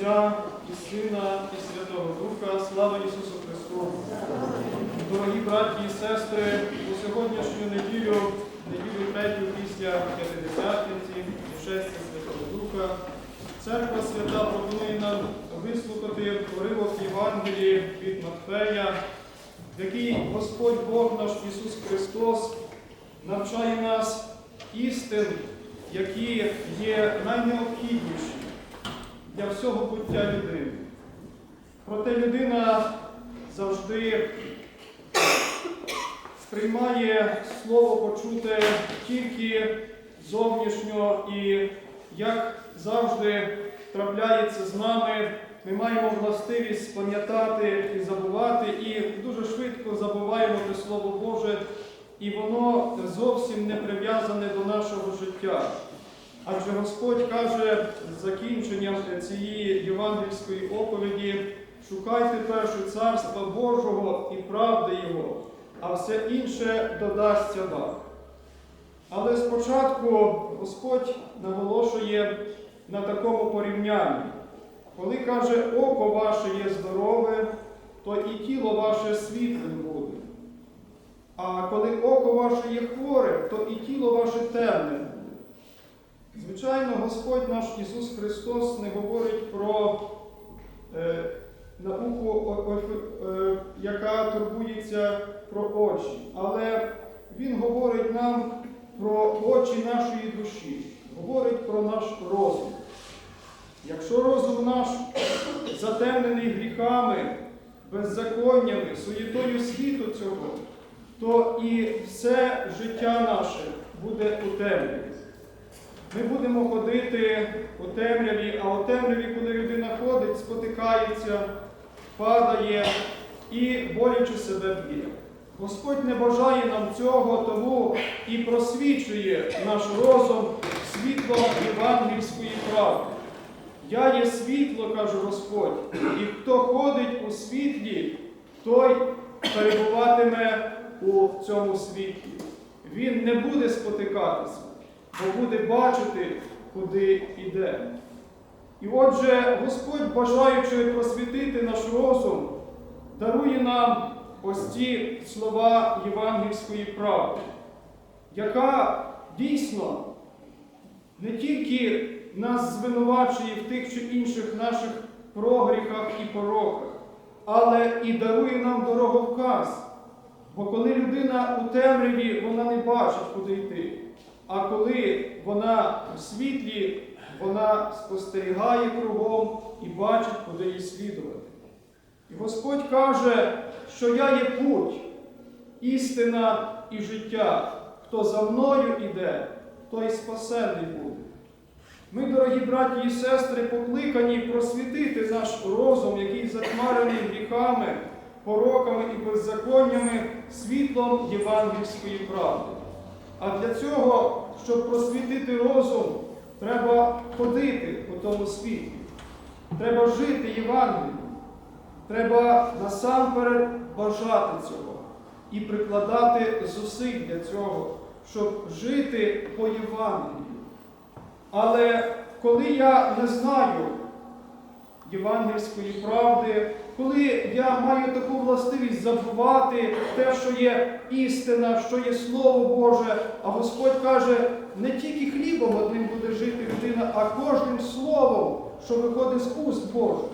Отця і Сина, і Святого Духа, слава Ісусу Христу! Дорогі браті і сестри, у сьогоднішню неділю, неділю третю після П'ятидесятниці шестя Святого Духа, Церква Свята пропонує нам вислухати уривок Євангелії від Матфея, в якій Господь Бог наш Ісус Христос навчає нас істин, які є найнеобхідніші для всього буття людини. Проте людина завжди сприймає слово почуте тільки зовнішньо і, як завжди трапляється з нами, ми маємо властивість пам'ятати і забувати, і дуже швидко забуваємо те Слово Боже, і воно зовсім не прив'язане до нашого життя. Адже Господь каже з закінченням цієї євангельської оповіді, шукайте перше царства Божого і правди Його, а все інше додасться вам. Але спочатку Господь наголошує на такому порівнянні. Коли каже, око ваше є здорове, то і тіло ваше світлим буде. А коли око ваше є хворе, то і тіло ваше темне. Звичайно, Господь наш Ісус Христос не говорить про е, науку, о- о- е, яка турбується про очі, але Він говорить нам про очі нашої душі, говорить про наш розум. Якщо розум наш затемнений гріхами, беззаконнями, суєтою світу цього, то і все життя наше буде у темряві. Ми будемо ходити у темряві, а у темряві, коли людина ходить, спотикається, падає і боляче себе б'є. Господь не бажає нам цього, тому і просвічує наш розум світлом євангельської правди. Я є світло, каже Господь, і хто ходить у світлі, той перебуватиме у цьому світлі. Він не буде спотикатися, бо буде бачити, куди йде. І отже, Господь, бажаючи просвітити наш розум, дарує нам ось ці слова євангельської правди, яка дійсно не тільки нас звинувачує в тих чи інших наших прогріхах і пороках, але і дарує нам дороговказ. Бо коли людина у темряві, вона не бачить, куди йти. А коли вона у світлі, вона спостерігає кругом і бачить, куди їй слідувати. І Господь каже, що я є путь, істина і життя. Хто за мною іде, той спасений буде. Ми, дорогі браті і сестри, покликані просвітити наш розум, який затьмарений гріхами, пороками і беззаконнями світлом євангельської правди. А для цього, щоб просвітити розум, треба ходити у тому світлі. Треба жити Євангелієм. Треба насамперед бажати цього і прикладати зусиль для цього, щоб жити по Євангелію. Але коли я не знаю євангельської правди, коли я маю таку властивість забувати те, що є істина, що є Слово Боже, а Господь каже, не тільки хлібом одним буде жити людина, а кожним словом, що виходить з уст Божих.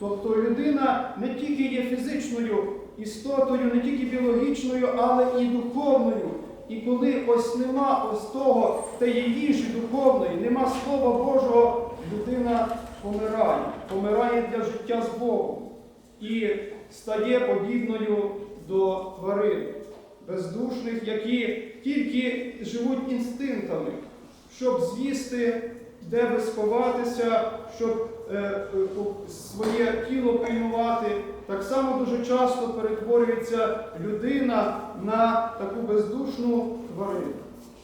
Тобто людина не тільки є фізичною істотою, не тільки біологічною, але і духовною. І коли ось нема ось того тієї їжі духовної, нема Слова Божого, людина помирає, помирає для життя з Богом і стає подібною до тварин, бездушних, які тільки живуть інстинктами, щоб з'їсти, де би сховатися, щоб е, е, своє тіло пильнувати. Так само дуже часто перетворюється людина на таку бездушну тварину.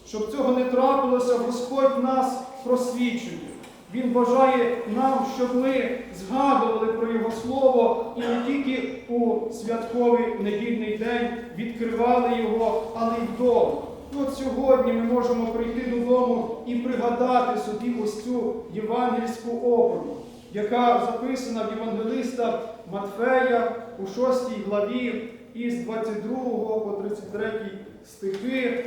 Щоб цього не трапилося, Господь нас просвічує. Він бажає нам, щоб ми згадували про Його Слово і не тільки у святковий недільний день відкривали Його, але й вдома. От сьогодні ми можемо прийти додому і пригадати собі ось цю євангельську оповідь. яка записана в Євангелиста Матфея у 6 главі із 22 по 33 стихи,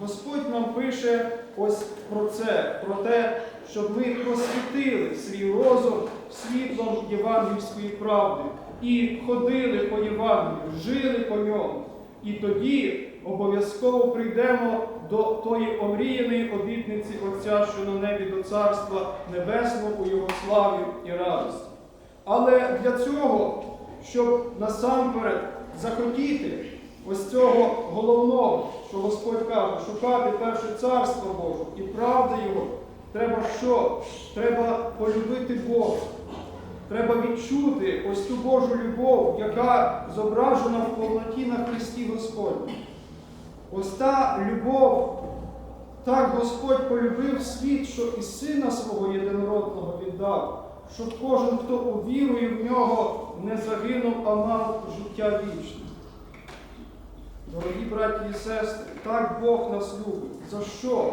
Господь нам пише ось про це, про те, щоб ми просвітили свій розум світлом євангельської правди і ходили по Євангелію, жили по ньому. І тоді обов'язково прийдемо до тої омріяної обітниці Отця, що на небі до Царства Небесного у Його славі і радості. Але для цього, щоб насамперед захотіти ось цього головного, що Господь каже, шукати перше царство Боже і правди Його, треба що? Треба полюбити Бога. Треба відчути ось ту Божу любов, яка зображена в повноті на Христі Господні. Ось та любов, так Господь полюбив світ, що і Сина свого єдинородного віддав, щоб кожен, хто увірує в нього, не загинув, а мав життя вічне. Дорогі браті і сестри, так Бог нас любить. За що?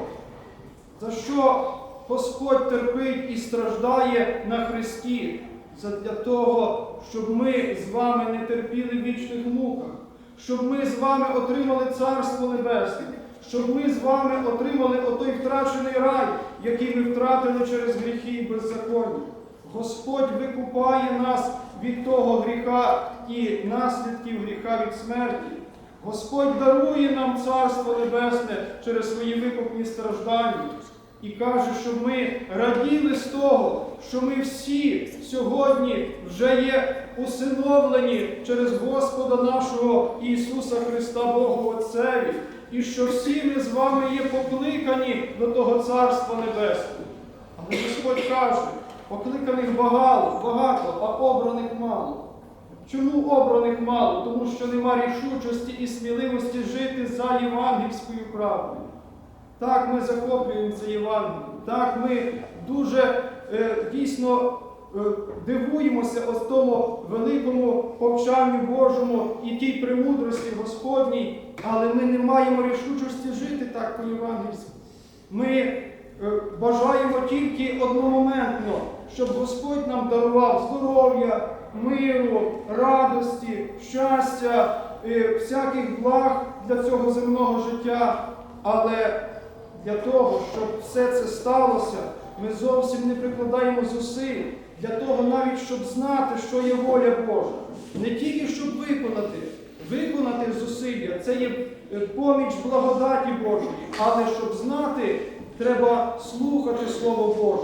За що Господь терпить і страждає на Христі? Задля того, щоб ми з вами не терпіли в вічних муках, щоб ми з вами отримали Царство Небесне, щоб ми з вами отримали отой втрачений рай, який ми втратили через гріхи і беззаконня. Господь викупає нас від того гріха і наслідків гріха від смерті. Господь дарує нам Царство Небесне через свої викупні страждання і каже, щоб ми раділи з того, що ми всі сьогодні вже є усиновлені через Господа нашого Ісуса Христа Богу Отцеві, і що всі ми з вами є покликані до того Царства Небесного. Але Господь каже, покликаних багато, багато, а обраних мало. Чому обраних мало? Тому що нема рішучості і сміливості жити за євангельською правдою. Так, ми захоплюємося Євангелієм. Так, ми дуже е, дійсно е, дивуємося ось тому великому повчанню Божому і тій премудрості Господній, але ми не маємо рішучості жити так по євангельськи. Ми е, бажаємо тільки одномоментно, щоб Господь нам дарував здоров'я, миру, радості, щастя, е, всяких благ для цього земного життя. Але для того, щоб все це сталося, ми зовсім не прикладаємо зусиль для того, навіть щоб знати, що є воля Божа. Не тільки щоб виконати, виконати зусилля, це є е, поміч благодаті Божої, але щоб знати, треба слухати Слово Боже.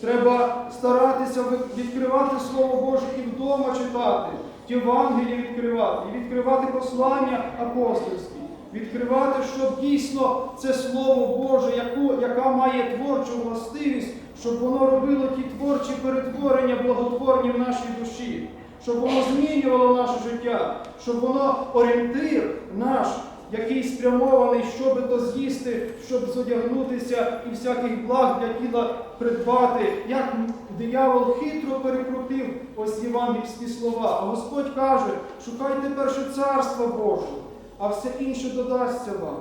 Треба старатися відкривати Слово Боже і вдома читати, Євангелії відкривати, і відкривати послання апостольські відкривати, щоб дійсно це Слово Боже, яку, яка має творчу властивість, щоб воно робило ті творчі перетворення благотворні в нашій душі, щоб воно змінювало наше життя, щоб воно орієнтир наш, який спрямований, щоб то з'їсти, щоб зодягнутися і всяких благ для тіла придбати, як диявол хитро перекрутив ось євангельські слова. А Господь каже, шукайте перше царство Боже а все інше додасться вам.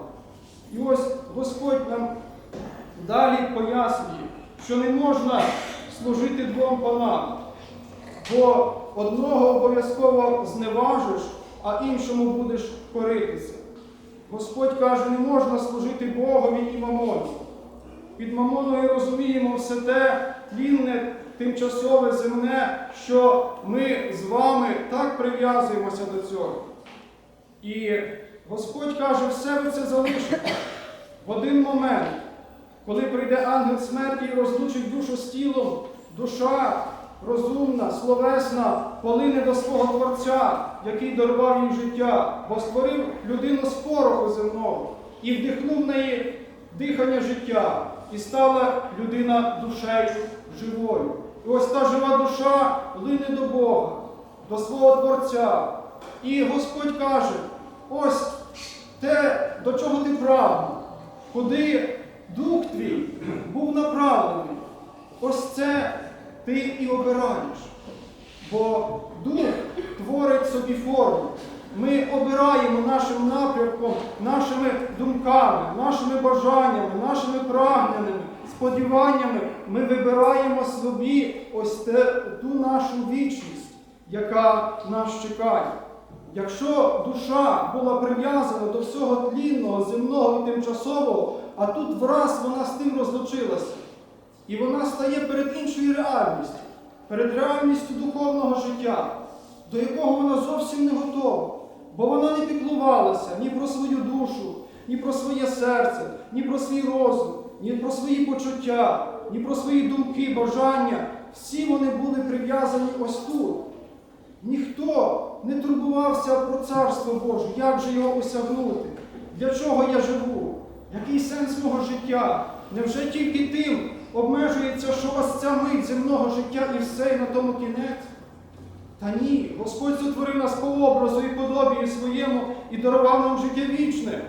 І ось Господь нам далі пояснює, що не можна служити двом панам, бо одного обов'язково зневажиш, а іншому будеш коритися. Господь каже, не можна служити Богові і мамоні. Під мамоною розуміємо все те тлінне, тимчасове земне, що ми з вами так прив'язуємося до цього. І Господь каже, все ви це залишите. В один момент, коли прийде ангел смерті і розлучить душу з тілом, душа розумна, словесна, полине до свого Творця, який дарував їм життя, бо створив людину з пороху земного і вдихнув в неї дихання життя, і стала людина душею живою. І ось та жива душа лине до Бога, до свого Творця. І Господь каже, ось те, до чого ти прагнув, куди дух твій був направлений. Ось це ти і обираєш. Бо дух творить собі форму. Ми обираємо нашим напрямком, нашими думками, нашими бажаннями, нашими прагненнями, сподіваннями ми вибираємо собі ось те, ту нашу вічність, яка нас чекає. Якщо душа була прив'язана до всього тлінного, земного і тимчасового, а тут враз вона з тим розлучилася, і вона стає перед іншою реальністю, перед реальністю духовного життя, до якого вона зовсім не готова, бо вона не піклувалася ні про свою душу, ні про своє серце, ні про свій розум, ні про свої почуття, ні про свої думки, бажання. Всі вони були прив'язані ось тут. Ніхто не турбувався про царство Боже, як же його осягнути, для чого я живу, який сенс мого життя? Невже тільки тим обмежується, що ось ця мить земного життя і все, і на тому кінець? Та ні, Господь сотворив нас по образу і подобію своєму і дарував нам життя вічне.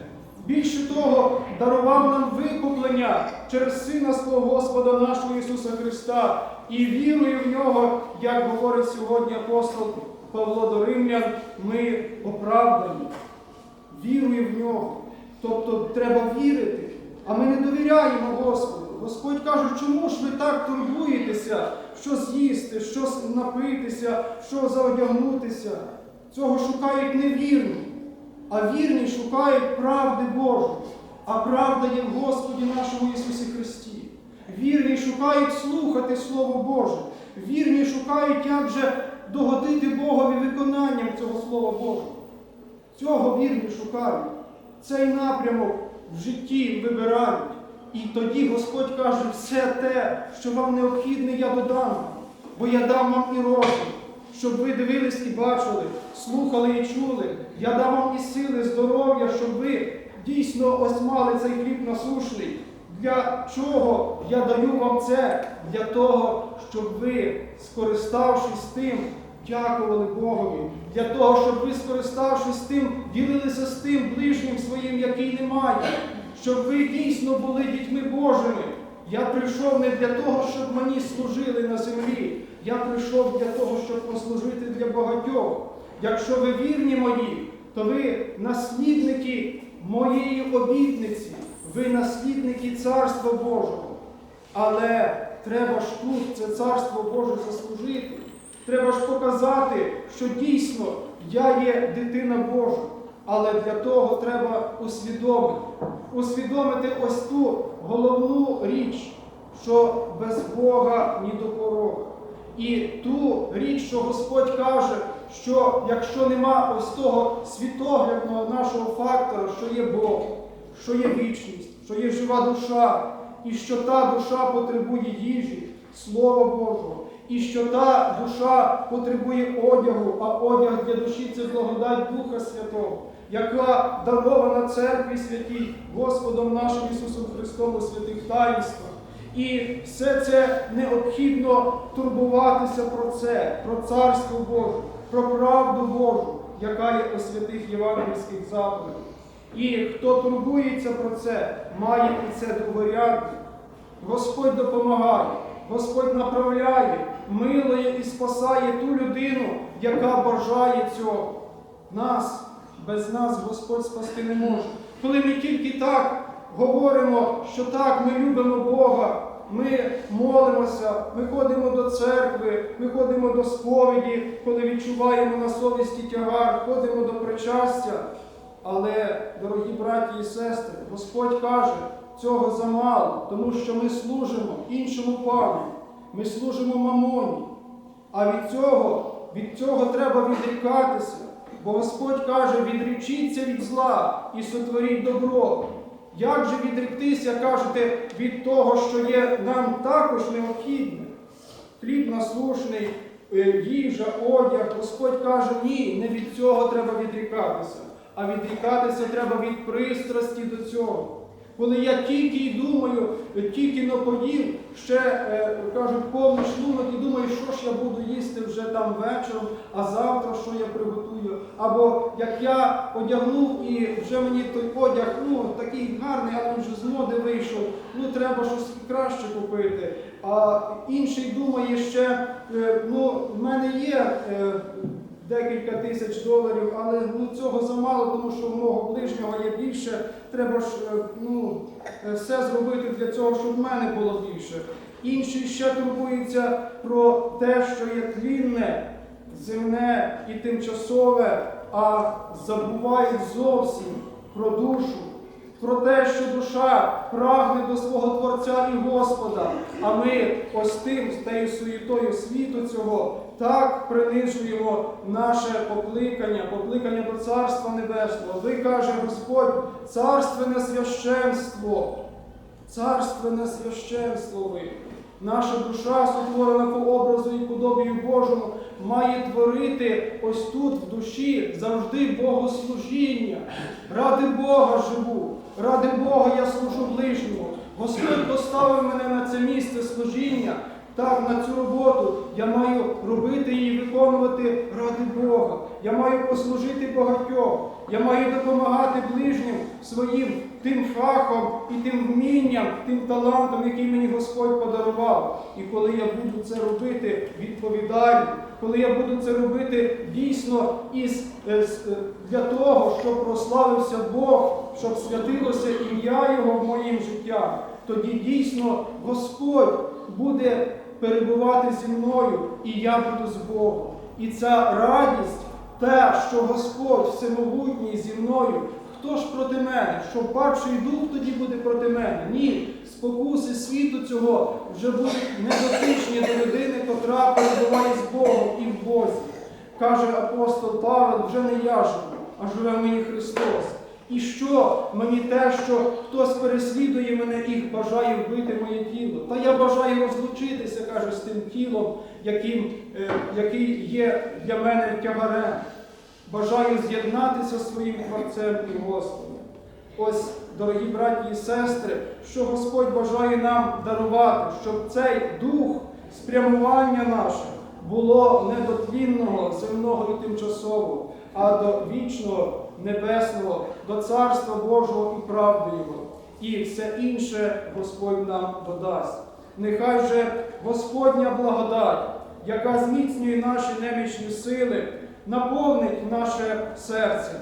Більше того, дарував нам викуплення через Сина свого Господа нашого Ісуса Христа і вірою в нього, як говорить сьогодні апостол Павло до Римлян, ми оправдані. Вірою в нього. Тобто треба вірити, а ми не довіряємо Господу. Господь каже, чому ж ви так турбуєтеся, що з'їсти, що напитися, що заодягнутися? Цього шукають невірні, а вірні шукають правди Божої, а правда є в Господі нашому Ісусі Христі. Вірні шукають слухати Слово Боже. Вірні шукають, як же догодити Богові виконанням цього Слова Божого. Цього вірні шукають. Цей напрямок в житті вибирають. І тоді Господь каже, все те, що вам необхідне, я додам, бо я дам вам і розум, щоб ви дивились і бачили, слухали і чули. Я дам вам і сили, здоров'я, щоб ви дійсно ось мали цей хліб насушний. Для чого я даю вам це? Для того, щоб ви, скориставшись тим, дякували Богові. Для того, щоб ви, скориставшись тим, ділилися з тим ближнім своїм, який не має. Щоб ви дійсно були дітьми Божими. Я прийшов не для того, щоб мені служили на землі. Я прийшов для того, щоб послужити для багатьох. Якщо ви вірні мої, то ви наслідники моєї обітниці, ви наслідники Царства Божого. Але треба ж тут це Царство Боже заслужити. Треба ж показати, що дійсно я є дитина Божа. Але для того треба усвідомити. Усвідомити ось ту головну річ, що без Бога ні до порога. І ту річ, що Господь каже, що якщо нема ось того світоглядного нашого фактора, що є Бог, що є вічність, що є жива душа, і що та душа потребує їжі, Слова Божого, і що та душа потребує одягу, а одяг для душі це благодать Духа Святого, яка дарована церкві святій Господом нашим Ісусом Христом у святих таїнствах. І все це необхідно турбуватися про це, про Царство Боже, про правду Божу, яка є у святих євангельських заповідях. І хто турбується про це, має і це другорядне. Господь допомагає, Господь направляє, милує і спасає ту людину, яка бажає цього. Нас, без нас Господь спасти не може. Коли ми тільки так говоримо, що так, ми любимо Бога, ми молимося, ми ходимо до церкви, ми ходимо до сповіді, коли відчуваємо на совісті тягар, ходимо до причастя. Але, дорогі браті і сестри, Господь каже, цього замало, тому що ми служимо іншому пану, ми служимо мамоні. А від цього, від цього треба відрікатися, бо Господь каже, відрічіться від зла і сотворіть добро. Як же відректися, кажете, від того, що є нам також необхідне? Хліб наслушний, е, їжа, одяг. Господь каже, ні, не від цього треба відрікатися, а відрікатися треба від пристрасті до цього. Коли я тільки й думаю, тільки но поїв, ще е, кажуть, повний шлунок і думаю, що ж я буду їсти вже там вечором, а завтра що я приготую. Або як я одягнув і вже мені той одяг, ну такий гарний, але він вже з моди вийшов, ну треба щось краще купити. А інший думає ще, е, ну в мене є. Е, декілька тисяч доларів, але ну, цього замало, тому що у мого ближнього є більше. Треба ж е, ну, е, все зробити для цього, щоб в мене було більше. Інші ще турбуються про те, що є тлінне, земне і тимчасове, а забувають зовсім про душу, про те, що душа прагне до свого Творця і Господа. А ми ось тим, з тією суєтою світу цього, так принижуємо наше покликання, покликання до Царства Небесного. Ви каже Господь, царственне священство, царственне священство ви. Наша душа, сотворена по образу і подобію Божому, має творити ось тут, в душі, завжди богослужіння. Ради Бога живу, ради Бога я служу ближньому. Господь поставив мене на це місце служіння. Так, на цю роботу я маю робити її, виконувати ради Бога. Я маю послужити багатьом. Я маю допомагати ближнім своїм тим фахом і тим вмінням, тим талантом, який мені Господь подарував. І коли я буду це робити відповідально, коли я буду це робити дійсно із, е, е, для того, щоб прославився Бог, щоб святилося ім'я Його в моїм життям, тоді дійсно Господь буде перебувати зі мною, і я буду з Богом. І ця радість, те, що Господь всемогутній зі мною, хто ж проти мене? Що падший дух тоді буде проти мене? Ні, спокуси світу цього вже будуть недотичні до людини, котра перебуває з Богом і в Бозі. Каже апостол Павел, вже не я живу, а живе мені Христос. І що мені те, що хтось переслідує мене і бажає вбити моє тіло? Та я бажаю розлучитися, каже, з тим тілом, яким, е, який є для мене тягарем. Бажаю з'єднатися з своїм Творцем і Господом. Ось, дорогі браті і сестри, що Господь бажає нам дарувати, щоб цей дух спрямування наше було не до тлінного, земного і тимчасового, а до вічного, небесного, до Царства Божого і правди Його. І все інше Господь нам додасть. Нехай же Господня благодать, яка зміцнює наші немічні сили, наповнить наше серце,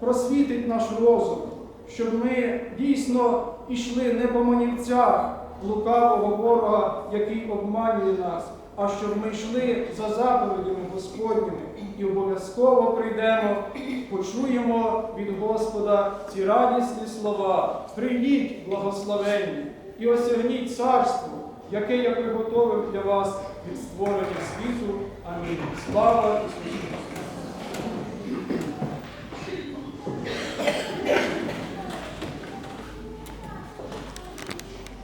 просвітить наш розум, щоб ми дійсно йшли не по манівцях лукавого ворога, який обманює нас, а щоб ми йшли за заповідями Господніми і обов'язково прийдемо, почуємо від Господа ці радісні слова. Прийдіть, благословенні, і осягніть царство, яке я приготовив для вас від створення світу. Амінь. Слава Ісусу!